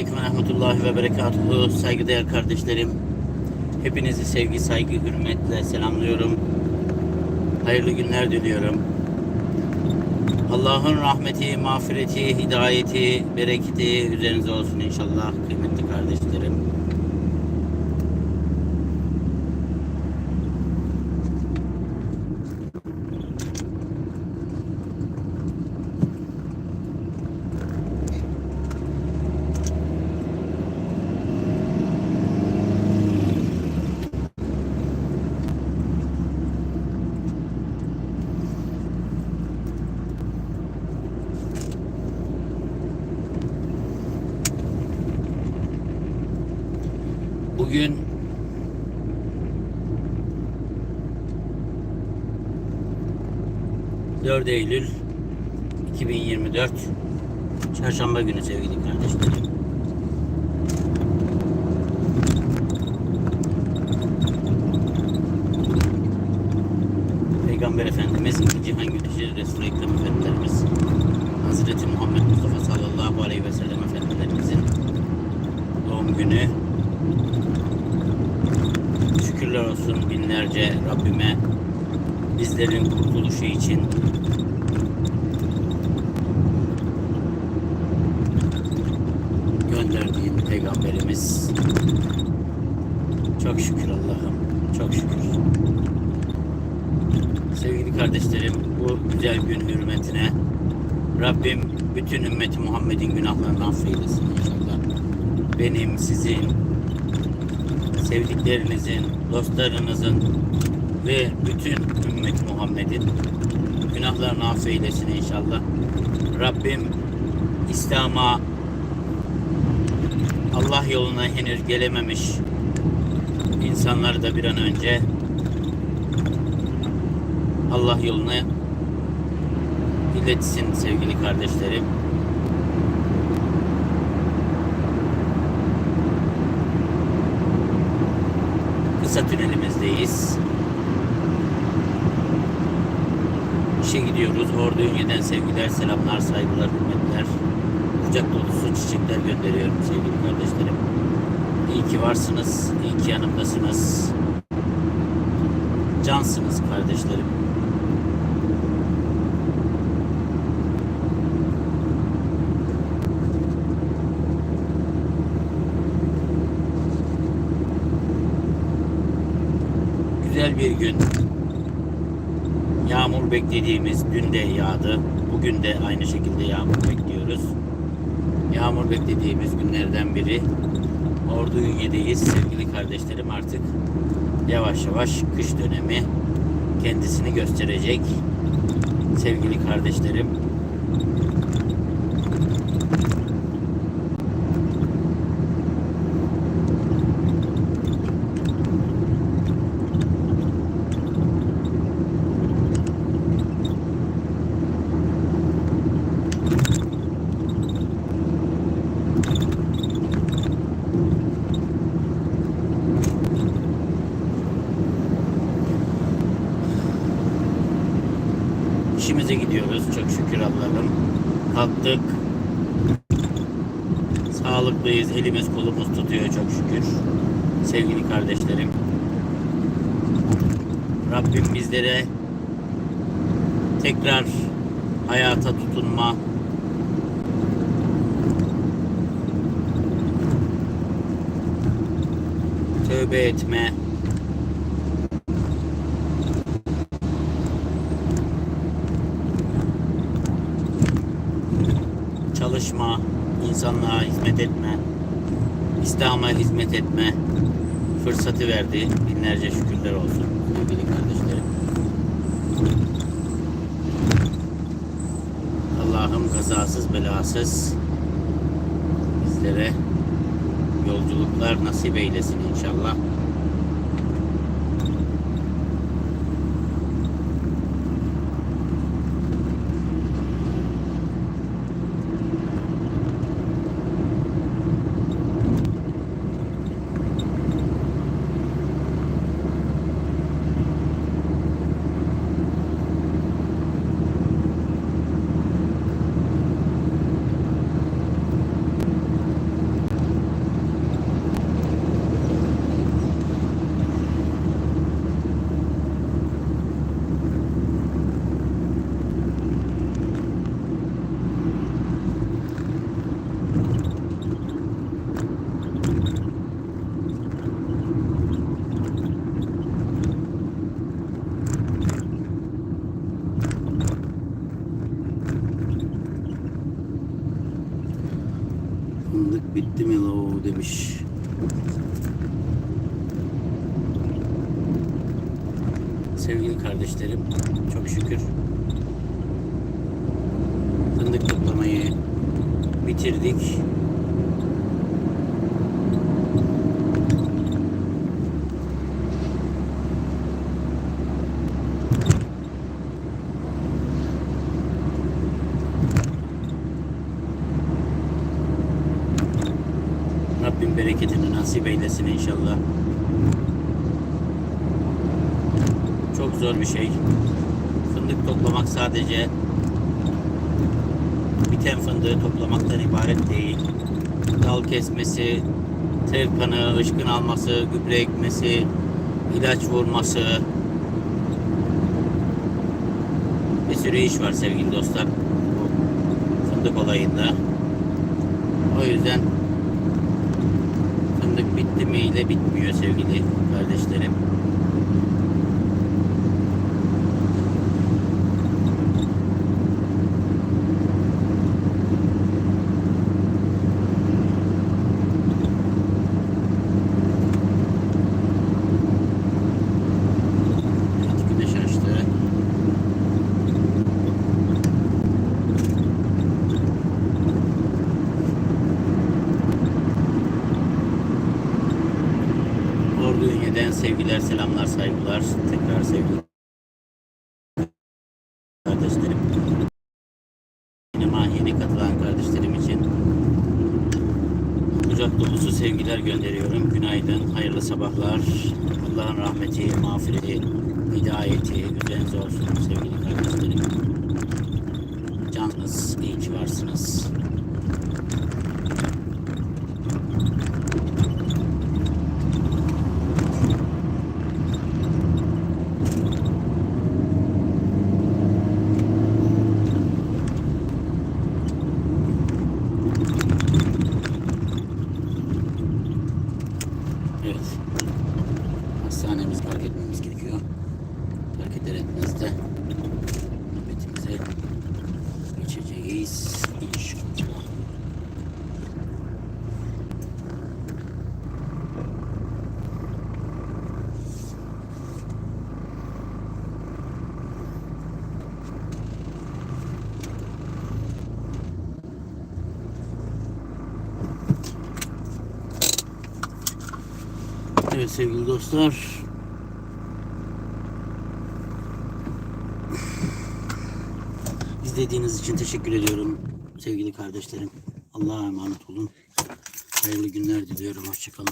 Aleyküm ve Rahmetullahi ve Berekatuhu. Saygıdeğer kardeşlerim. Hepinizi sevgi, saygı, hürmetle selamlıyorum. Hayırlı günler diliyorum. Allah'ın rahmeti, mağfireti, hidayeti, bereketi üzerinize olsun inşallah kıymetli kardeşlerim. Bugün ...4 Eylül 2024 Çarşamba günü sevgili kardeşlerim. Peygamber Efendimiz cihan güneşi Resul-i Ekrem Efendilerimiz Hazreti Muhammed Mustafa sallallahu aleyhi ve sellem Efendilerimizin doğum günü Şükürler olsun binlerce Rabbime bizlerin kurtuluşu için. Gönderdiğin peygamberimiz. Çok şükür Allah'ım çok şükür. Sevgili kardeşlerim bu güzel gün hürmetine Rabbim bütün ümmeti Muhammed'in günahlarını affeylesin benim sizin sevdiklerinizin, dostlarınızın ve bütün ümmet Muhammed'in günahlarını affeylesin inşallah. Rabbim İslam'a Allah yoluna henüz gelememiş insanları da bir an önce Allah yoluna iletsin sevgili kardeşlerim. Kısa tünelimizdeyiz. İşe gidiyoruz. Ordu Ünye'den sevgiler, selamlar, saygılar, hürmetler. Kucak dolusu çiçekler gönderiyorum sevgili kardeşlerim. İyi ki varsınız, iyi ki yanımdasınız. Cansınız kardeşlerim. Güzel bir gün. Yağmur beklediğimiz dün de yağdı. Bugün de aynı şekilde yağmur bekliyoruz. Yağmur beklediğimiz günlerden biri. Ordu Ünye'deyiz sevgili kardeşlerim artık yavaş yavaş kış dönemi kendisini gösterecek sevgili kardeşlerim. İşimize gidiyoruz çok şükür Allah'ım. Kalktık. Sağlıklıyız. Elimiz kolumuz tutuyor çok şükür. Sevgili kardeşlerim. Rabbim bizlere tekrar hayata tutunma, tövbe etme, insanlığa hizmet etme, İslam'a hizmet etme fırsatı verdi. Binlerce şükürler olsun sevgili kardeşlerim. Allah'ım kazasız belasız bizlere yolculuklar nasip eylesin inşallah. O demiş. Sevgili kardeşlerim, çok şükür fındık toplamayı bitirdik. Rabbim bereketini nasip eylesin inşallah. Çok zor bir şey. Fındık toplamak sadece biten fındığı toplamaktan ibaret değil. Dal kesmesi, terkanı, ışkın alması, gübre ekmesi, ilaç vurması. Bir sürü iş var sevgili dostlar. Fındık olayında. O yüzden fındık bitti mi ile bitmiyor sevgili kardeşlerim. Ünye'den sevgiler, selamlar, saygılar. Tekrar sevgili kardeşlerim. Yine mahiyene katılan kardeşlerim için kucak dolusu sevgiler gönderiyorum. Günaydın, hayırlı sabahlar. Allah'ın rahmeti, mağfireti, hidayeti üzerinize olsun sevgili kardeşlerim. Canınız, iyi ki varsınız. Evet. Hastanemiz park etmemiz gerekiyor. Park eder etmez de nöbetimize geçeceğiz inşallah. Evet sevgili dostlar. İzlediğiniz için teşekkür ediyorum sevgili kardeşlerim. Allah'a emanet olun. Hayırlı günler diliyorum. Hoşçakalın.